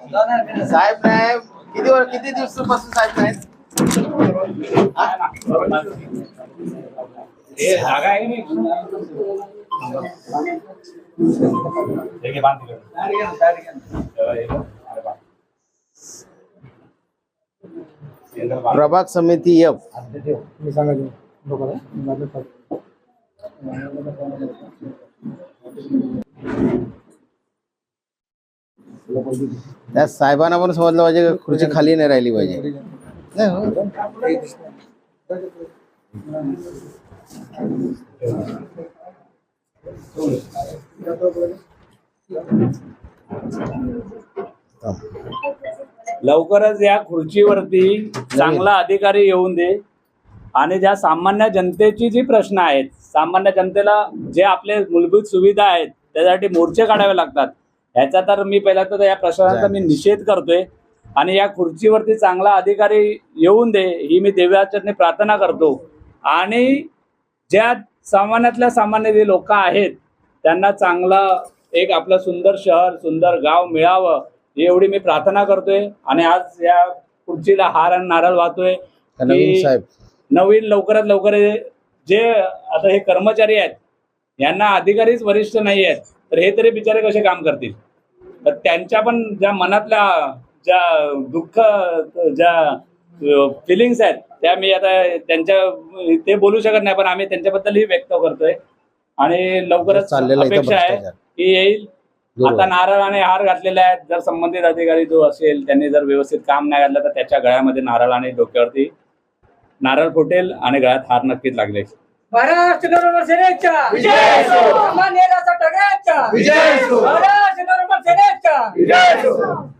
साहेब नाही. किती वर किती दिवसापासून साहेब नाहीत जागा आहे की नाही? हे बाँध दिलं. प्रभाग समिती एफ़ त्या साहेबांना पण समजलं पाहिजे खुर्ची खाली नाही राहिली पाहिजे. लवकरच या खुर्चीवरती चांगला अधिकारी येऊन दे. आणि ज्या सामान्य जनतेची जी प्रश्न आहेत सामान्य जनतेला जे आपले मूलभूत सुविधा आहेत त्यासाठी मोर्चे काढावे लागतात. ह्याचा तर मी पहिला तर या प्रश्नाचा मी निषेध करतोय. आणि या खुर्चीवरती चांगला अधिकारी येऊन दे ही मी देवाचरणी प्रार्थना करतो. आणि ज्या सामान्यातल्या सामान्य जे लोक आहेत त्यांना चांगला एक आपलं सुंदर शहर सुंदर गाव मिळावं ही एवढी मी प्रार्थना करतोय. आणि आज या खुर्चीला हार आणि नारळ वाहतोय नवीन लवकरात लवकर जे आता हे कर्मचारी आहेत यांना अधिकारीच वरिष्ठ नाही आहेत तर हे तरी बिचारे कसे काम करतील? तर त्यांच्या पण ज्या मनातल्या ज्या दुःख ज्या फिलिंग्स आहेत त्या मी आता त्यांच्या ते बोलू शकत नाही पण आम्ही त्यांच्याबद्दलही व्यक्त करतोय. आणि लवकरच अपेक्षा आहे. की येईल. आता नारळ आणि हार घातलेले आहेत. जर संबंधित अधिकारी जो असेल त्यांनी जर व्यवस्थित काम नाही घातलं तर त्याच्या गळ्यामध्ये नारळ आणि डोक्यावरती नारळ फुटेल आणि गळ्यात हार नक्कीच लागले महाराष्ट्र नरोबर सेनेचा विजय. सामान्य ढगाचा विजय. महाराष्ट्र नरोबर सेनेचा